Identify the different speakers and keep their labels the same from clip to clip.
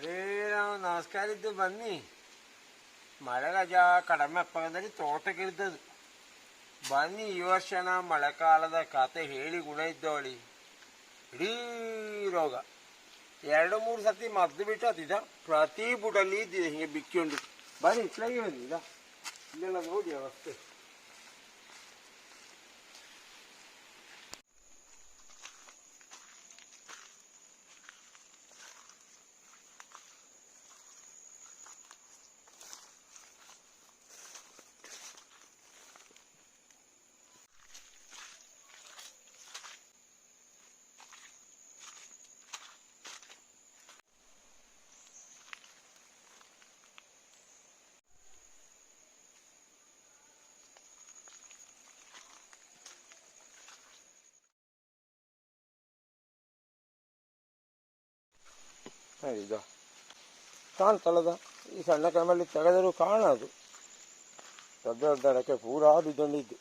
Speaker 1: ಅರೇ, ನಾವು ನಮಸ್ಕಾರ ಇದ್ದು ಬನ್ನಿ. ಮಳೆ ರಜಾ, ಕಡಿಮೆ ತೋಟಕ್ಕೆ ತೋಟಕ್ಕಿರ್ತದು ಬನ್ನಿ, ಈ ವರ್ಷನ ಮಳೆಕಾಲದ ಕತೆ ಹೇಳಿ ಗುಣ ಇದ್ದವಳಿ. ಇಡೀ ರೋಗ. ಎರಡು, ಮೂರು ಸತಿ ಮದ್ದು ಬಿಟ್ಟು ಅದಿದ ಪ್ರತಿ ಬುಡಲ್ಲಿ ಹಿಂಗೆ ಬಿಕ್ಕೊಂಡು ಬನ್ನಿ ಇಟ್ಲಾಗಿ ಇದ ಇಲ್ಲೆಲ್ಲ ನೋಡಿ ಅವಸ್ಥೆ. ಇದು ಕಾಣ್ತಲ್ಲದ ಈ ಸಣ್ಣ ಕೈಮಲ್ಲಿ ತೆಗೆದರೂ ಕಾಣದು. ದೊಡ್ಡ ದೊಡ್ಡ ಅಡಕೆ ಪೂರಾ ಬಿದ್ದೊಂಡಿದ್ದು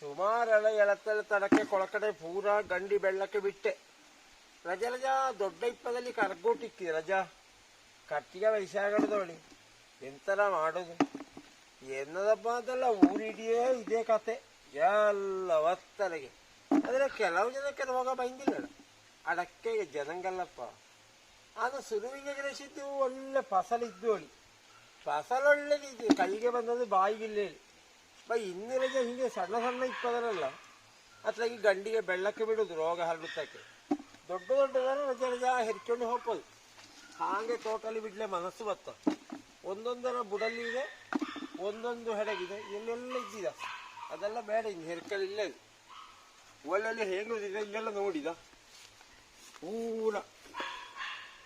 Speaker 1: ಸುಮಾರೆಲ್ಲ ಎಳತ್ತಲ್ಲಿ ತಡಕ್ಕೆ ಕೊಳಕಡೆ ಪೂರಾ ಗಂಡಿ ಬೆಳ್ಳಕ್ಕೆ ಬಿಟ್ಟೆ. ರಜ, ರಜಾ, ದೊಡ್ಡ ಇಪ್ಪದಲ್ಲಿ ಕರ್ಗೋಟಿಕ್ಕಿ ರಜಾ. ಕಟ್ಟಿಗೆ ವಯಸ್ಸಾಗಡದವಳಿ ಎಂತರ ಮಾಡೋದು? ಎನ್ನದಪ್ಪ ಅಂತಲ್ಲ, ಊರಿಡಿಯೇ ಇದೇ ಕತೆ. ಎಲ್ಲ ಒತ್ತಲೆಗೆ. ಆದರೆ ಕೆಲವು ಜನಕ್ಕೆ ರೋಗ ಬಂದಿಲ್ಲ ಅಡಕ್ಕೆಗೆ ಜನಂಗಲ್ಲಪ್ಪ. ಅದು ಸುರುವಿಗೆ ಗ್ರಹಿಸಿದ್ದು ಒಳ್ಳೆ ಫಸಲಿದ್ದು ಹೇಳಿ ಫಸಲು ಕೈಗೆ ಬಂದದ್ದು ಬಾಯಿಗಿಲ್ಲ. ಹೇಳಿ ಬೈ ರಜೆ ಹಿಂಗೆ ಸಣ್ಣ ಸಣ್ಣ ಇಪ್ಪದರಲ್ಲ ಅತ್ಲಾಗಿ ಗಂಡಿಗೆ ಬೆಳ್ಳಕ್ಕೆ ಬಿಡುದು ರೋಗ ಹರಡುತ್ತಕ್ಕೆ. ದೊಡ್ಡ ದೊಡ್ಡದಾರ ರಜೆ ರಜಾ ಹೆರ್ಕೊಂಡು ಹೋಗ್ಬೋದು. ಹಾಗೆ ತೋಟಲ್ಲಿ ಬಿಡ್ಲೆ ಮನಸ್ಸು ಬತ್ತ. ಒಂದೊಂದರ ಬುಡಲ್ಲಿ ಇದೆ, ಒಂದೊಂದು ಹೆಡಗಿದೆ ಎಲ್ಲೆಲ್ಲ ಇದ್ದಿದ. ಅದೆಲ್ಲ ಬೇಡ ಇನ್ನು ಇದು. ಒಳ್ಳೊಳ್ಳೆ ಹೇಗುದಿದೆ ಇಲ್ಲೆಲ್ಲ ನೋಡಿದ. ಪೂರ.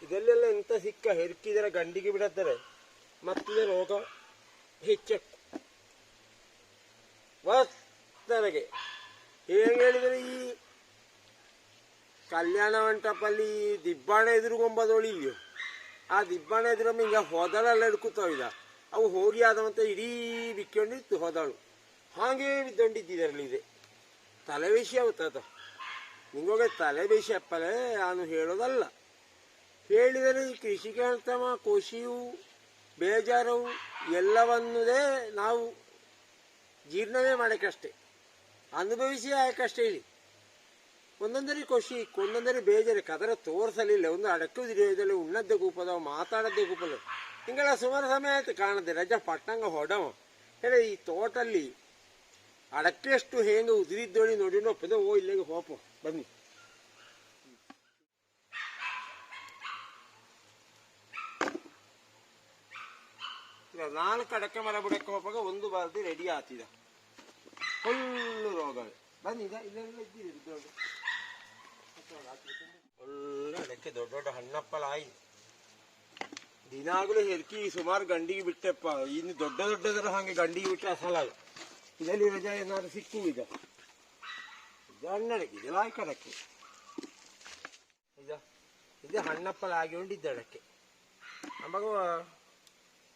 Speaker 1: ಇದೆಲ್ಲೆಲ್ಲ ಎಂತ ಸಿಕ್ಕ, ಹೆರ್ಕಿದರೆ ಗಂಡಿಗೆ ಬಿಡತ್ತಾರೆ ಮತ್ತೆ ರೋಗ ಹೆಚ್ಚಕ್ಕು ವಸ್ತರಗೆ ಏನು ಹೇಳಿದರೆ ಈ ಕಲ್ಯಾಣ ಮಂಟಪಲ್ಲಿ ದಿಬ್ಬಾಣ ಎದುರುಗೊಂಬದೋಳಿ ಇಲ್ಲಿ ಆ ದಿಬ್ಬಾಣೆ ಎದುರಮ್ಮ ಹಿಂಗೆ ಹೋದಳೆಲ್ಲ ಇದ. ಅವು ಹೋಗಿ ಆದವಂತ ಇಡೀ ಬಿಕ್ಕೊಂಡಿತ್ತು ಹೋದಳು. ಹಾಗೆ ಬಿದ್ದೊಂಡಿದ್ದಿದ್ದರಲ್ಲಿ ಇದೆ. ತಲೆ ವಿಷಯ ಅವತ್ತದ ನಿಮಗೆ ತಲೆ ವಿಷಯ ಅಪ್ಪಲೇ, ನಾನು ಹೇಳೋದಲ್ಲ. ಹೇಳಿದರೆ ಈ ಕೃಷಿಗೆ ಅಂತಮ ಖುಷಿಯು ಬೇಜಾರವು ಎಲ್ಲವನ್ನುದೇ ನಾವು ಜೀರ್ಣವೇ ಮಾಡೋಕ್ಕಷ್ಟೇ. ಅನುಭವಿಸಿ ಆಯಕ್ಕಷ್ಟೇ ಹೇಳಿ ಒಂದೊಂದರಿ ಖುಷಿ, ಒಂದೊಂದರಿ ಬೇಜಾರು. ಕದರ ತೋರಿಸಲಿಲ್ಲ. ಒಂದು ಅಡಕುದಿರೋದಲ್ಲಿ ಉಣ್ಣದ್ದೆ ಕೂಪದ ಮಾತಾಡದ್ದೆ ಕೂಪದ ಹಿಂಗೆಲ್ಲ ಸುಮಾರು ಸಮಯ ಆಯ್ತು ಕಾಣದೆ. ರಜ ಪಟ್ಟಂಗ ಹೊಡವ. ಹೇಳಿ ಈ ತೋಟಲ್ಲಿ ಅಡಕೆಷ್ಟು ಹೇಗೆ ಉದುರಿದ್ದೋಳಿ ನೋಡಿ ಒಪ್ಪದೆ ಓ, ಇಲ್ಲಿಗೆ ಹೋಪ. ಬನ್ನಿ. ನಾಲ್ಕು ಅಡಕೆ ಮರ ಬುಡಕ್ಕೆ ಹೋಗುವಾಗ ಒಂದು ಬಾರದಿ ರೆಡಿ ಆತಿದ. ಫುಲ್ಲು ರೋಗ. ಬನ್ನಿ ಇಲ್ಲ ಇದ್ದೀರಿ ಒಳ್ಳೆ ಅಡಕೆ ದೊಡ್ಡ ದೊಡ್ಡ ಹಣ್ಣಪ್ಪಲ ಆಯ್ತು ದಿನಾಗಲೂ ಹೆರ್ಕಿ ಸುಮಾರು ಗಂಡಿಗೆ ಬಿಟ್ಟೆಪ್ಪ. ಇನ್ನು ದೊಡ್ಡ ದೊಡ್ಡದರ ಹಾಗೆ ಗಂಡಿಗೆ ಬಿಟ್ಟರೆ ಅಸಲಲ್ಲ ಇದರಲ್ಲಿ ರಜಾ ಏನಾದ್ರು ಸಿಕ್ಕು ಈಗ. ಇದು ಹಣ್ಣಡಕ್ಕೆ ಇದು ಲಾಯ್ಕ ಅಡಕೆ ಇದು ಇದು ಹಣ್ಣಪ್ಪಲ ಆಗಿ ಉಂಡಿದ್ದ ಅಡಕೆ ನಮಗ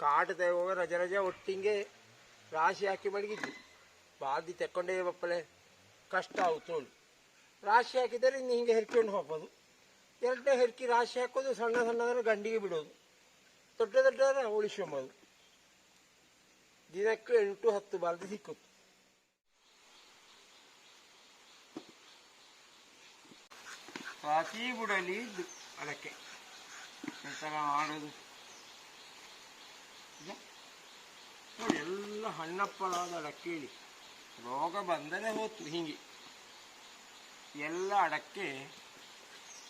Speaker 1: ಕಾಟದ ಹೋಗ ರಜ ರಜೆ ಒಟ್ಟಿಂಗೆ ರಾಶಿ ಹಾಕಿ ಮಡಗಿದ್ದು. ಬಾದಿ ತೆಕ್ಕೊಂಡೇ ಬಪ್ಪಲೆ. ಕಷ್ಟ ಆಯ್ತು ರಾಶಿ ಹಾಕಿದರೆ ಇನ್ನು ಹಿಂಗೆ ಹೆರ್ಕೊಂಡು ಹೋಗ್ಬೋದು. ಎರಡನೇ ಹೆರ್ಕಿ ರಾಶಿ ಹಾಕೋದು ಸಣ್ಣ ಸಣ್ಣದರ ಗಂಡಿಗೆ ಬಿಡೋದು. ದೊಡ್ಡ ದೊಡ್ಡದರ ಉಳಿಸ್ಕೊಂಬೋದು. ದಿನಕ್ಕೆ ಎಂಟು, ಹತ್ತು ಬಾಲ್ದಿ ಸಿಕ್ಕುತ್ತೆ. ಪ್ರತಿ ಬುಡಲಿ ಇದ್ದು ಅದಕ್ಕೆ. ಎಂತರ ಮಾಡೋದು? ನೋಡಿ, ಎಲ್ಲ ಹಣ್ಣಪ್ಪಳಾದ ಅಡಕ್ಕೇಳಿ ರೋಗ ಬಂದರೆ ಹೋತು ಹಿಂಗೆ. ಎಲ್ಲ ಅಡಕ್ಕೆ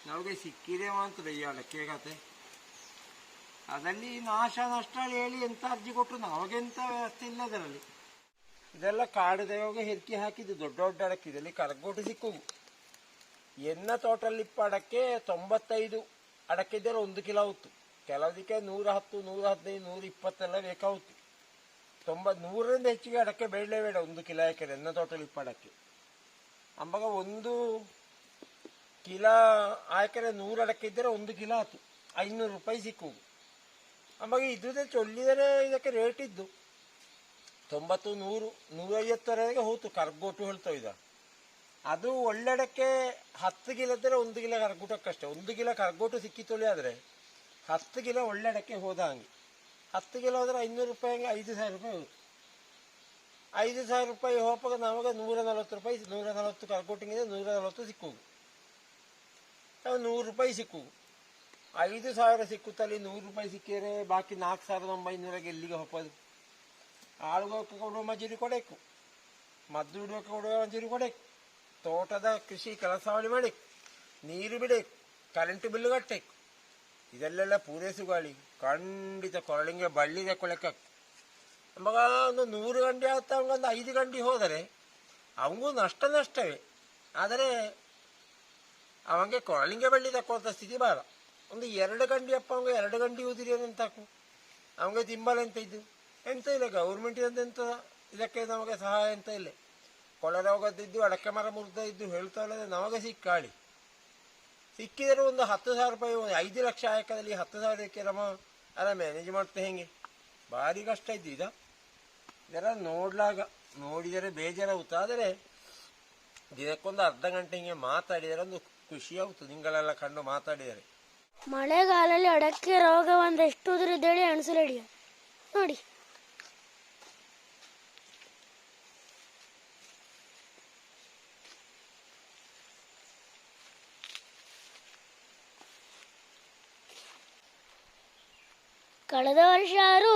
Speaker 1: ನಮಗೆ ಸಿಕ್ಕಿದೆ ಅಂತ ಈ ಅಡಕ್ಕೆ ಕತೆ ಅದರಲ್ಲಿ ನಾಶ ನಷ್ಟ ಹೇಳಿ ಎಂತ ಅರ್ಜಿ ಕೊಟ್ಟರು ನಮಗೆಂತ ವ್ಯವಸ್ಥೆ ಇಲ್ಲ ಅದರಲ್ಲಿ. ಇದೆಲ್ಲ ಕಾಡು ದೇವಾಗ ಹೆರ್ಕಿ ಹಾಕಿದ್ದು, ದೊಡ್ಡ ದೊಡ್ಡ ಅಡಕ್ಕೆ. ಇದರಲ್ಲಿ ಕರಗೋಟು ಸಿಕ್ಕುವು. ಎನ್ನ ತೋಟಲ್ಲಿಪ್ಪ ಅಡಕ್ಕೆ ತೊಂಬತ್ತೈದು ಅಡಕೆ ಇದ್ದರೆ ಒಂದು ಕಿಲೋ ಹೊತ್ತು ಕೆಲವದಕ್ಕೆ ನೂರ ಹತ್ತು, ನೂರ ಹದಿನೈದು, ನೂರ ಇಪ್ಪತ್ತೆಲ್ಲ ಬೇಕಾಗುತ್ತೆ ತೊಂಬತ್ತು ನೂರರಿಂದ ಹೆಚ್ಚಿಗೆ ಅಡಕೆ ಬೇಡಲೇ ಬೇಡ, ಒಂದು ಕಿಲೋ ಎಕರೆ ಎನ್ನ ತೋಟಲಿಪ್ಪ ಅಡಕೆ ಅಂಬಾಗ ಒಂದು ಕಿಲೋ ಆಯ್ಕರೆ ನೂರು ಅಡಕ್ಕೆ ಇದ್ದರೆ ಒಂದು ಕಿಲೋ ಆಯ್ತು. ಐನೂರು ರೂಪಾಯಿ ಸಿಕ್ಕುವುದು ಅಂಬಾಗ ಇದ್ದುದೇ ಚೊಲ್ಲಿದರೆ ಇದಕ್ಕೆ ರೇಟ್ ಇದ್ದು. ತೊಂಬತ್ತು, ನೂರು ನೂರೈವತ್ತರವರೆಗೆ ಹೋಯ್ತು. ಕರ್ಗೋಟು ಹೇಳ್ತಾವ ಇದ ಅದು ಒಳ್ಳೆಡಕ್ಕೆ ಹತ್ತು ಕಿಲೋ ಇದ್ದರೆ ಒಂದು ಕಿಲೋ ಕರ್ಗೋಟಕ್ಕಷ್ಟೇ. ಒಂದು ಕಿಲೋ ಕರ್ಗೋಟು ಸಿಕ್ಕಿತೊಳಿ ಆದರೆ ಹತ್ತು ಕಿಲೋ ಒಳ್ಳೆಡಕ್ಕೆ ಹೋದ ಹಂಗೆ. ಹತ್ತು ಕಿಲೋ ಹೋದರೆ ಐನೂರು ರೂಪಾಯಿ ಹಂಗೆ ಐದು ಸಾವಿರ ರೂಪಾಯಿ ಹೋಯ್ತು. ಐದು ಸಾವಿರ ರೂಪಾಯಿ ಹೋಪಾಗ ನಮಗೆ ನೂರ ನಲವತ್ತು ರೂಪಾಯಿ, ನೂರ ನಲವತ್ತು ಇದೆ, ನೂರ ನಲವತ್ತು ಸಿಕ್ಕು. ನಾವು ನೂರು ರೂಪಾಯಿ ಸಿಕ್ಕು. ಐದು ಸಾವಿರ ಸಿಕ್ಕುತ್ತಲ್ಲಿ ನೂರು ರೂಪಾಯಿ ಸಿಕ್ಕಿದ್ರೆ ಬಾಕಿ ನಾಲ್ಕು ಸಾವಿರದ ಒಂಬೈನೂರಾಗ ಎಲ್ಲಿಗೆ ಹೋಗೋದು ಆಳುಗೋಕೆ ಕೊಡುವ ಮಜೂರಿ ಕೊಡಬೇಕು. ಮದ್ದು ಬಿಡುವಕ್ಕೆ ಕೊಡುವ ಮಜೂರಿ ಕೊಡಬೇಕು. ತೋಟದ ಕೃಷಿ ಕೆಲಸವಳಿ ಮಾಡಬೇಕು. ನೀರು ಬಿಡಬೇಕು. ಕರೆಂಟ್ ಬಿಲ್ ಕಟ್ಟಬೇಕು ಇದೆಲ್ಲೆಲ್ಲ ಪೂರೈಸುಗಾಳಿ ಖಂಡಿತ ಕೊರಳಿಂಗೆ ಬಳ್ಳಿ ತಗೊಳಕ್ಕೆ ನಮಗ ಒಂದು ನೂರು ಗಂಟೆ ಆಗುತ್ತೆ ಒಂದು ಐದು ಗಂಟೆ ಹೋದರೆ ಅವನಿಗೂ ನಷ್ಟ ನಷ್ಟವೇ. ಆದರೆ ಅವನಿಗೆ ಕೊಳಲಿಂಗ ಬಳ್ಳಿ ತಕ್ಕುವಂಥ ಸ್ಥಿತಿ ಬಾರ ಒಂದು ಎರಡು ಗಂಟೆ ಅಪ್ಪ ಅವಂಗೆ ಎರಡು ಗಂಟೆ ಊದಿರಿ ಅಂತಾಕು ಅವಂಗೆ ತಿಂಬಲ ಎಂತ ಇದ್ದು ಎಂತ ಇಲ್ಲ ಗೌರ್ಮೆಂಟ್ ಎಂತ ಇದಕ್ಕೆ ನಮಗೆ ಸಹಾಯ ಎಂತ ಇಲ್ಲ. ಕೊಳೆ ರೋಗದಿದ್ದು ಅಡಕೆ ಮರ ಮುರಿದ ಇದ್ದು ಹೇಳ್ತಾ ಇಲ್ಲದೆ ನಮಗೆ ಸಿಕ್ಕಾಳಿ. ಸಿಕ್ಕಿದರೆ ಒಂದು ಹತ್ತು ಸಾವಿರ ರೂಪಾಯಿ ಒಂದು ಐದು ಲಕ್ಷ ಆಯಕದಲ್ಲಿ ಹತ್ತು ಸಾವಿರಕ್ಕೆ ನಮ್ಮ ಅಲ್ಲ ಮ್ಯಾನೇಜ್ ಮಾಡ್ತಾ ಹೆಂಗೆ? ಭಾರಿ ಕಷ್ಟ ಇದ್ದು ಇದ ಇದರ ನೋಡ್ಲಾಗ, ನೋಡಿದರೆ ಬೇಜಾರಾಗುತ್ತೆ. ಆದರೆ ದಿನಕ್ಕೊಂದು ಅರ್ಧ ಗಂಟೆ ಹಿಂಗೆ ಮಾತಾಡಿದರೆ ಒಂದು ಖುಷಿ ಆಗುತ್ತೆ ನಿಂಗಳೆಲ್ಲ ಕಂಡು ಮಾತಾಡಿದರೆ.
Speaker 2: ಮಳೆಗಾಲದಲ್ಲಿ ಅಡಕೆ ರೋಗ ಒಂದಷ್ಟು ಎಷ್ಟು ಉದುರಿದ್ದೇಳಿ ಅಣಿಸಲಡಿಯ ನೋಡಿ. ಕಳೆದ ವರ್ಷ ಯಾರು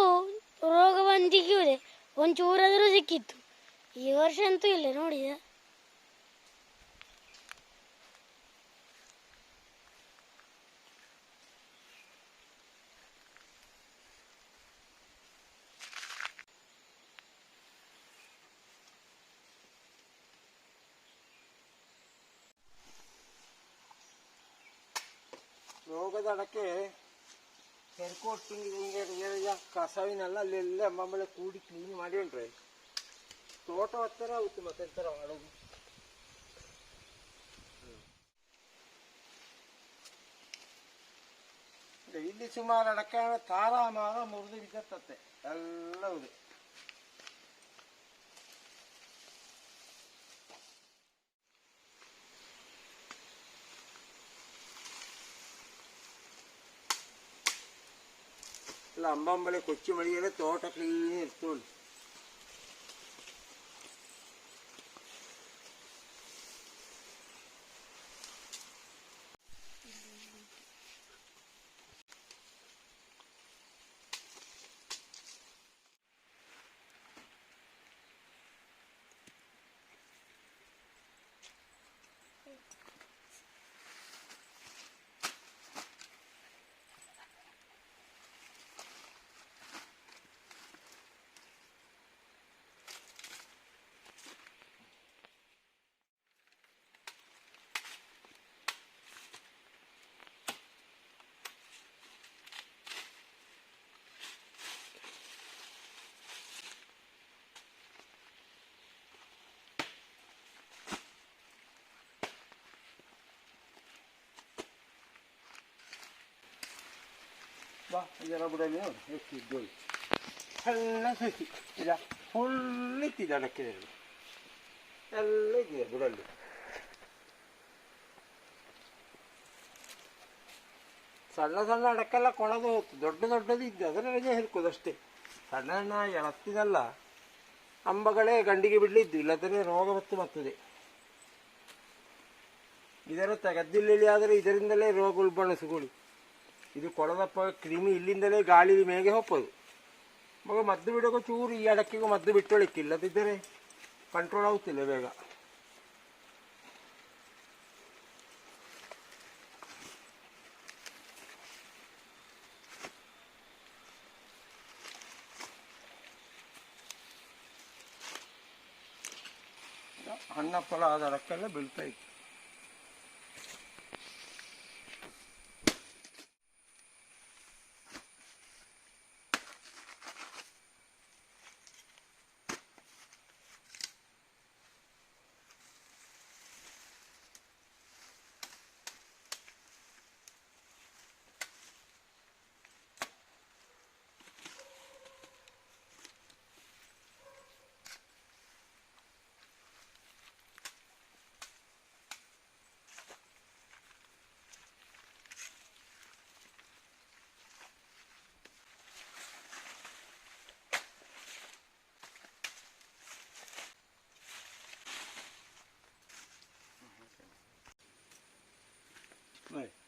Speaker 2: ರೋಗ ಸಿಕ್ಕಿದೆ ಒಂಚೂರಾದರೂ ಸಿಕ್ಕಿತ್ತು. ಈ ವರ್ಷ ಅಂತೂ ಇಲ್ಲ ನೋಡಿದ
Speaker 1: ರೋಗದ ಅಡಕೆ ಹೆರ್ಕೊಟ್ಟಿಂಗ್ ಹಿಂಗೆ ಹಿಂಗೆ ಕಸವಿನೆಲ್ಲ ಅಲ್ಲೆಲ್ಲ ಅಮ್ಮಮ್ಮಳೆ ಕೂಡಿ ಕ್ಲೀನ್ ಮಾಡಿ ಉಂಟ್ರೆ ತೋಟ ಹತ್ತಿರ ಆಗುತ್ತೆ ಮತ್ತೆ ಎಂತರ ಮಾಡೋದು ಹ್ಮ್. ಇಲ್ಲಿ ಸುಮಾರು ಅಡಕೆ ತಾರ ಮಾರ ಮುರಿದು ಬಿದ್ದತ್ತೆ ಎಲ್ಲ ಇದೆ ಇಲ್ಲ ಅಂಬಂಬಳೆ ಕೊಚ್ಚಿ ಮಳಿಗೆಲ್ಲ ತೋಟ ಕ್ಲೀನ್ ಇರ್ತೋಳು ಬಾ ಇದೆಲ್ಲ ಬಿಡಲಿ ನೋಡಿ ಎಷ್ಟು ಇದ್ದೋಳು ಎಲ್ಲ ಸಸಿ ಇಲ್ಲ ಫುಲ್ ಇತ್ತಿದೆ ಅದಕ್ಕೆ ಎಲ್ಲ ಇದೆ ಬುಡಲ್ಲಿ ಸಣ್ಣ ಸಣ್ಣ ಅಡಕ್ಕೆಲ್ಲ ಕೊಳದು ಹೋಗ್ತು ದೊಡ್ಡ ದೊಡ್ಡದು ಇದ್ದು ಅದರ ರಜೆ ಹೇಳ್ಕೋದಷ್ಟೇ ಸಣ್ಣ ಸಣ್ಣ ಎಳತ್ತಿದಲ್ಲ ಅಂಬಗಳೇ ಗಂಡಿಗೆ ಬಿಡ್ಲಿದ್ದು ಇಲ್ಲದರೆ ರೋಗ ಬತ್ತು ಬರ್ತದೆ ಇದರ ತೆಗೆದಿಲ್ಲಿ ಆದರೆ ಇದರಿಂದಲೇ ರೋಗ ಉಲ್ಬಣಿಸಿಕೊಳ್ಳಿ ಇದು ಕೊಡದಪ್ಪ, ಕ್ರಿಮಿ ಇಲ್ಲಿಂದಲೇ ಗಾಳಿ ಮೇಗೆ ಹೋಗ್ಬೋದು ಮಗ ಮದ್ದು ಬಿಡೋಕೆ ಚೂರು ಈ ಅಡಕ್ಕಿಗೂ ಮದ್ದು ಬಿಟ್ಟೊಳಿಕ್ಕೆ ಇಲ್ಲದಿದ್ದರೆ ಕಂಟ್ರೋಲ್ ಆಗುತ್ತಿಲ್ಲ ಬೇಗ. ಹಣ್ಣಪ್ಪಳ ಆದ ಅಡಕ್ಕೆಲ್ಲ ಬೀಳ್ತಾ ಇತ್ತು.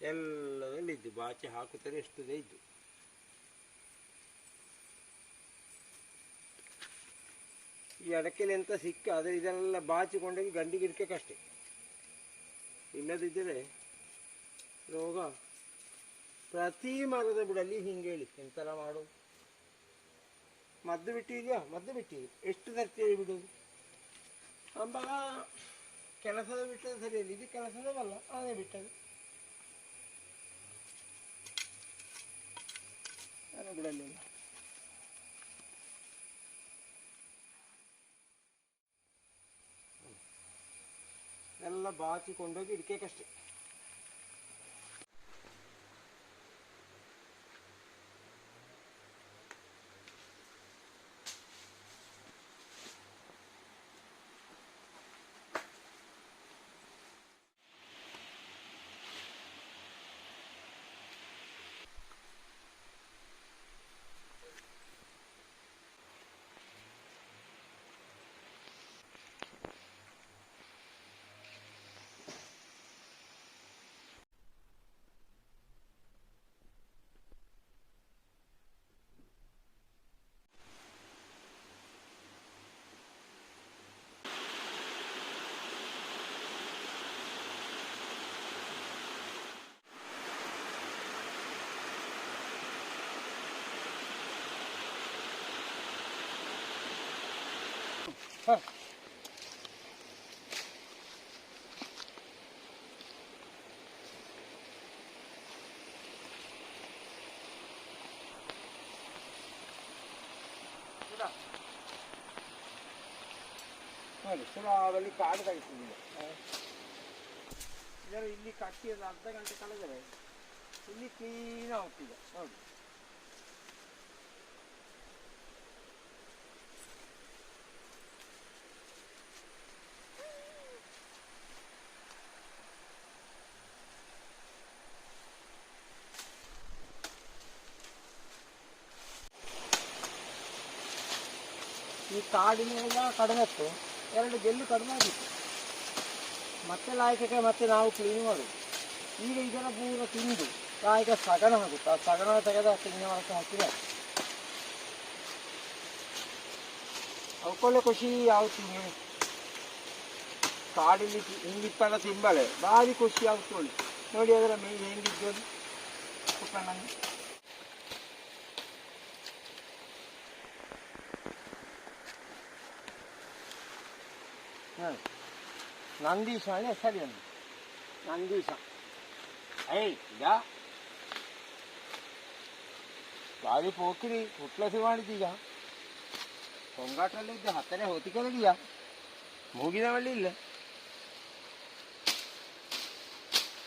Speaker 1: ಎಲ್ಲದಲ್ಲಿ ಇದ್ದು ಬಾಚಿ ಹಾಕುತ್ತಾರೆ ಎಷ್ಟುದೇ ಇದ್ದು. ಈ ಅಡಕೆಲಿ ಎಂತ ಸಿಕ್ಕ, ಆದರೆ ಇದೆಲ್ಲ ಬಾಚಿಕೊಂಡೋಗಿ ಗಂಡಿ ಗಿಡಕ್ಕೆ ಇಲ್ಲದಿದ್ದರೆ ರೋಗ ಪ್ರತಿ ಮರದ ಬಿಡಲ್ಲಿ ಹಿಂಗೆ ಹೇಳಿ ಎಂತೆಲ್ಲ ಮಾಡು. ಮದ್ದು ಬಿಟ್ಟಿದೆಯಾ? ಮದ್ದು ಬಿಟ್ಟಿದೆ. ಎಷ್ಟು ತರ್ತೀರಿ ಬಿಡೋದು ಅಂಬ, ಕೆಲಸದ ಬಿಟ್ಟರೆ ಸರಿಯಲ್ಲಿ. ಇದು ಕೆಲಸದವಲ್ಲ ಅದೇ ಬಿಟ್ಟದು ನಾನು ಬಿಡಲಿಲ್ಲ ಎಲ್ಲ ಬಾಚಿಕೊಂಡೋಗಿ ಇಡ್ಕೇಕಷ್ಟೆ ನೋಡಿ ಸುಲಭದಲ್ಲಿ ಕಾಡು ತೆಗಿತಿದ್ದೆ ಇದರ ಇಲ್ಲಿ ಕಟ್ಟಿ ಒಂದು ಅರ್ಧ ಗಂಟೆ ಕಳೆದರೆ ಇಲ್ಲಿ ಕ್ಲೀನ್ ಹೋಗ್ತಿದೆ ನೋಡಿ ಈ ಕಾಡಿನೆಲ್ಲ ಕಡಿಮೆ ಇತ್ತು. ಎರಡು ಗೆಲ್ಲು ಕಡಿಮೆ ಆಗಿತ್ತು. ಮತ್ತೆ ಲಾಯಕಕ್ಕೆ ಮತ್ತೆ ನಾವು ಕ್ಲೀನ್ ಮಾಡೋದು. ಈಗ ಇದರ ಪೂರ ತಿಂದು ಲಾಯಕ ಸಗಣ ಆಗುತ್ತೆ? ಆ ಸಗಣ ತೆಗೆದ ತೆಂಗಿನ ಮರಕ್ಕೆ ಹಾಕಿದ್ರೆ ಅವಕ್ಕೊಳ್ಳೆ ಖುಷಿ ಯಾವ ತಿಂಗಳು ಕಾಡಿಲ್ಲಿ ಹಿಂಗಿಪ್ಪೆಲ್ಲ ತಿಂಬಳೆ. ಭಾರಿ ಖುಷಿ ಆಗ್ತೊಳ್ಳಿ ನೋಡಿ ಅದರ ಮೇಲೆ ಹೆಂಗಿದ್ದು ಪುಟ್ಟಣ್ಣನ ನಂದೀಶ ಅಲ್ಲೇ ಸರಿ ಒಂದು ನಂದೀಶ ಏಯ್ ಈಗ ಬಾರಿ ಪೋಕಿರಿ ಹುಟ್ಲಸಿ ಮಾಡಿದ್ದೀಗ ಕೊಂಗಾಟಲ್ಲಿ ಇದ್ದ ಹತ್ತನೇ ಹೊತ್ತಿಗೆಲಿದೆಯಾ ಮೂಗಿನ ಬಳ್ಳಿ ಇಲ್ಲ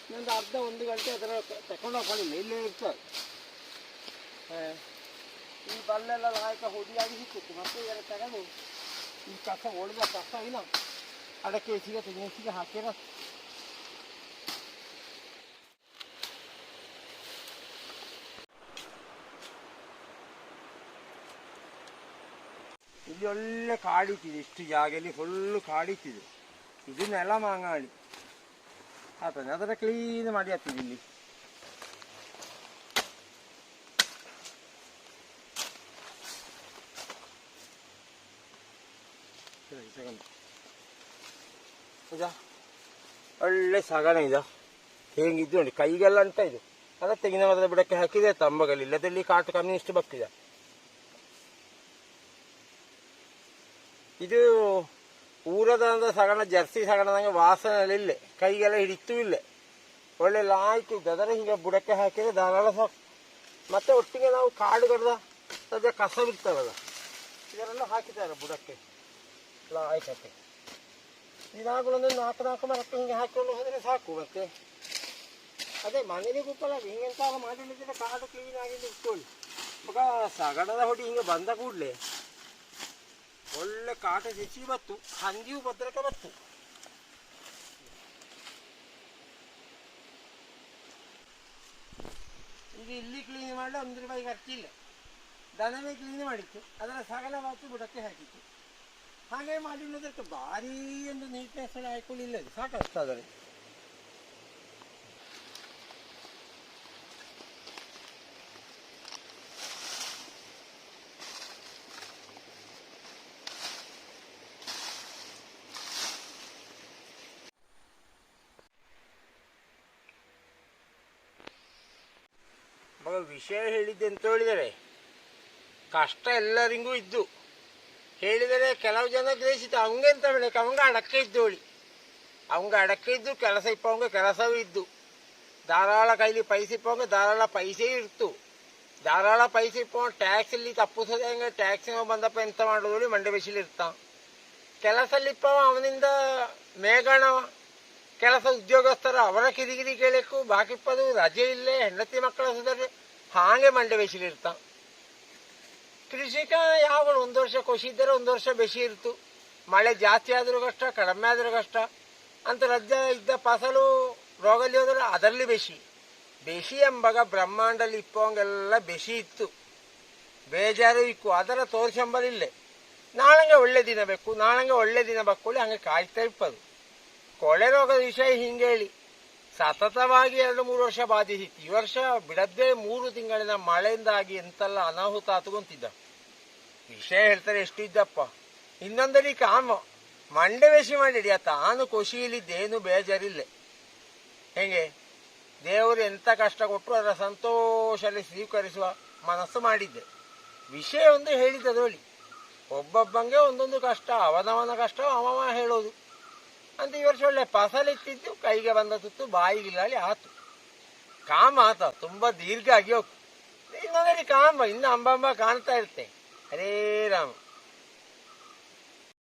Speaker 1: ಇನ್ನೊಂದು ಅರ್ಧ ಒಂದು ಗಂಟೆ ಅದರ ತಕೊಂಡು ಹೋಗಲಿಲ್ಲ ಇಲ್ಲೇ ಇರ್ತದೆ ಹಾ. ಈ ಬಲ್ಲೆಲ್ಲ ಲಾಯಕ ಹುಡಿಯಾಗಿ ಸಿಕ್ಕಿತ್ತು ಮತ್ತೆ ಇದರ ತೆಗೆದು ಈ ಕಸ ಒಳದ ಕಸ ಇಲ್ಲ ಅದಕ್ಕೆ ಹೆಚ್ಚಿಗೆ ತೆಂಗಿನ ಹೆಚ್ಚಿಗೆ ಹಾಕಿರ ಇಲ್ಲಿ ಒಳ್ಳೆ ಕಾಡಿತ್ತಿದೆ ಇಷ್ಟು ಜಾಗದಲ್ಲಿ ಫುಲ್ಲು ಕಾಡಿತ್ತಿದೆ ಇದು ನೆಲ ಮಾಂಗಾಳಿ ಆಗ್ತದೆ ಅದರ ಕ್ಲೀನ್ ಮಾಡಿ ಆಗ್ತದೆ ಇಲ್ಲಿ ಇದಾ ಒಳ್ಳೆ ಸಗಣ ಇದು. ಹೇಗಿದ್ದು ನೋಡಿ, ಕೈಗೆಲ್ಲ ಅಂತ ಇದು. ಅದ ತೆಂಗಿನ ಮರದ ಬುಡಕ್ಕೆ ಹಾಕಿದೆ, ತಂಬಗಲ್ಲಿ. ಇಲ್ಲದಲ್ಲಿ ಕಾಟು ಇಷ್ಟು ಬಕ್ಕಿದೆ ಇದು ಊರದ ಸಗಣ, ಜರ್ಸಿ ಸಗಣದಂಗೆ ವಾಸನೆ ಇಲ್ಲೇ. ಕೈಗೆಲ್ಲ ಹಿಡಿತು ಇಲ್ಲೇ. ಒಳ್ಳೆ ಲಾಯ್ಕು ಇದ್ದು. ಅದರ ಹಿಂಗೆ ಬುಡಕ್ಕೆ ಹಾಕಿದ್ರೆ ಧಾರಾಳ ಸಾಕು. ಮತ್ತೆ ಒಟ್ಟಿಗೆ ನಾವು ಕಾಡು ಕಡ್ದ ಸದ್ಯ ಕಸ ಬಿಡ್ತಾವಲ್ಲ ಇದರನ್ನು ಹಾಕಿದ್ದಾರೆ ಬುಡಕ್ಕೆ. ಲಾಯ್ಕಕ್ಕೆ ದಿನಾಗಳೊಂದು ನಾಲ್ಕು ನಾಲ್ಕು ಮರಕ್ಕೆ ಹಿಂಗೆ ಹಾಕೊಂಡು ಹೋದರೆ ಸಾಕು ಮತ್ತೆ ಅದೇ ಮನೇಲಿ ಗುಪ್ಪಲ್ಲ ಹಿಂಗೆಂತ ಮಾಡಿದ್ರೆ ಕಾಡು ಕ್ಲೀನ್ ಆಗಿ ಇಟ್ಕೊಳ್ಳಿ ಮಗ ಸಗಣದ ಹೊಡಿ ಹಿಂಗೆ ಬಂದ ಕೂಡಲೇ ಒಳ್ಳೆ ಕಾಟ ಹೆಚ್ಚಿ ಬತ್ತು ಹಂದಿಯು ಭದ್ರಕ್ಕೆ ಬತ್ತು ಈಗ ಇಲ್ಲಿ ಕ್ಲೀನ್ ಮಾಡಲು ಒಂದು ರೂಪಾಯಿ ಖರ್ಚಿಲ್ಲ ದನವೇ ಕ್ಲೀನ್ ಮಾಡಿತ್ತು ಅದರ ಸಗಲ ಬಾತು ಬುಡಕ್ಕೆ ಹಾಕಿತ್ತು ಹಾಗೆ ಮಾಡಿಲ್ಲದಕ್ಕೆ ಭಾರಿ ಒಂದು ನೀಟ್ನೆಸ್ ಹಾಕೊಳ್ಳಿಲ್ಲ ಸಾಕಷ್ಟಾದರೆ ಮಗ ವಿಷಯ ಹೇಳಿದ್ದೆ ಅಂತ ಹೇಳಿದರೆ ಕಷ್ಟ ಎಲ್ಲರಿಗೂ ಇದ್ದು. ಹೇಳಿದರೆ ಕೆಲವು ಜನ ಗ್ರಹಿಸಿತು ಅವಂಗೆಂತ ಹೇಳಕ್ಕೆ ಅವಂಗ ಅಡಕ್ಕೆ ಇದ್ದೋಳಿ. ಅವಂಗ ಅಡಕ್ಕೆ ಇದ್ದು ಕೆಲಸ ಇಪ್ಪವಂಗ ಕೆಲಸವೂ ಇದ್ದು. ಧಾರಾಳ ಕೈಲಿ ಪೈಸೆ ಇಪ್ಪವಂಗ ಧಾರಾಳ ಪೈಸೆ ಇರ್ತು. ಧಾರಾಳ ಪೈಸೆ ಇಪ್ಪ ಟ್ಯಾಕ್ಸ್ ಇಲ್ಲಿ ತಪ್ಪಿಸೋದೆ ಹಂಗೆ. ಟ್ಯಾಕ್ಸ್ ಬಂದಪ್ಪ ಎಂತ ಮಾಡೋದು ಮಂಡ್ಯ ಬಿಸಿಲು ಇರ್ತಾವ. ಕೆಲಸಲ್ಲಿಪ್ಪ ಅವನಿಂದ ಮೇಘಣ. ಕೆಲಸ ಉದ್ಯೋಗಸ್ಥರ ಅವರ ಕಿರಿಕಿರಿ ಕೇಳಕ್ಕೂ ಬಾಕಿಪ್ಪದು ರಜೆ ಇಲ್ಲೇ ಹೆಂಡತಿ ಮಕ್ಕಳ ಸುಧಾರಣೆ. ಹಾಗೆ ಮಂಡ್ಯ ಬಿಸಿಲು ಇರ್ತಾವ. ಕೃಷಿಕ ಯಾವ ಒಂದು ವರ್ಷ ಖುಷಿ ಇದ್ದರೆ ಒಂದು ವರ್ಷ ಬೆಸಿ ಇರ್ತು. ಮಳೆ ಜಾಸ್ತಿ ಆದರೂ ಕಷ್ಟ, ಕಡಿಮೆ ಆದರೂ ಕಷ್ಟ. ಅಂತ ರಜ್ಜ ಇದ್ದ ಫಸಲು ರೋಗಲ್ಲಿ ಹೋದ್ರೆ ಅದರಲ್ಲಿ ಬೆಸಿ ಬೆಸಿ ಎಂಬಾಗ ಬ್ರಹ್ಮಾಂಡಲ್ಲಿ ಇಪ್ಪವಂಗೆಲ್ಲ ಬೆಸಿ ಇತ್ತು. ಬೇಜಾರು ಇಕ್ಕು. ಅದರ ತೋರಿಸಂಬಲಿಲ್ಲೇ ನಾಳಂಗೆ ಒಳ್ಳೆ ದಿನ ಬೇಕು. ನಾಳಂಗೆ ಒಳ್ಳೆ ದಿನ ಬಕ್ಕೊಳ್ಳಿ. ಹಂಗೆ ಕಾಯ್ತಾ ಇಪ್ಪದು ಕೊಳೆ ರೋಗದ ವಿಷಯ ಹಿಂಗೆ ಹೇಳಿ. ಸತತವಾಗಿ ಎರಡು ಮೂರು ವರ್ಷ ಬಾಧಿಸಿತ್ತು ಈ ವರ್ಷ ಬಿಡದ್ದೇ ಮೂರು ತಿಂಗಳಿನ ಮಳೆಯಿಂದಾಗಿ ಎಂತೆಲ್ಲ ಅನಾಹುತ ಆತುಕೊಂತಿದ್ದ. ವಿಷಯ ಹೇಳ್ತಾರೆ ಎಷ್ಟು ಇದ್ದಪ್ಪ ಇನ್ನೊಂದರಿ ಕಾಮ. ಮಂಡೆ ವೇಷಿ ಮಾಡಿಡಿ, ಆ ತಾನು ಖುಷಿಯಲ್ಲಿದ್ದೇನು ಬೇಜಾರಿಲ್ಲ. ಹೆಂಗೆ? ದೇವರು ಎಂತ ಕಷ್ಟ ಕೊಟ್ಟರು ಅದರ ಸಂತೋಷದಲ್ಲಿ ಸ್ವೀಕರಿಸುವ ಮನಸ್ಸು ಮಾಡಿದ್ದೆ. ವಿಷಯ ಒಂದು ಹೇಳಿದ್ದದೋಳಿ ಒಬ್ಬೊಬ್ಬಂಗೆ ಒಂದೊಂದು ಕಷ್ಟ, ಅವನವನ ಕಷ್ಟ ಅವವ ಹೇಳೋದು. ಅಂತ ಈ ವರ್ಷ ಒಳ್ಳೆ ಫಸಲಿತ್ತಿದ್ದು ಕೈಗೆ ಬಂದ ತುತ್ತು ಬಾಯಿಗಿಲ್ಲಲ್ಲಿ ಆತು. ಕಾಮ ಆತ, ತುಂಬಾ ದೀರ್ಘ ಆಗಿ ಹೋಗ್ತು ಇನ್ನೊಂದರಿ ಕಾಮ, ಇನ್ನು ಅಂಬಂಬ ಕಾಣ್ತಾ ಇರ್ತೆ ಹರೇ ರಾಮ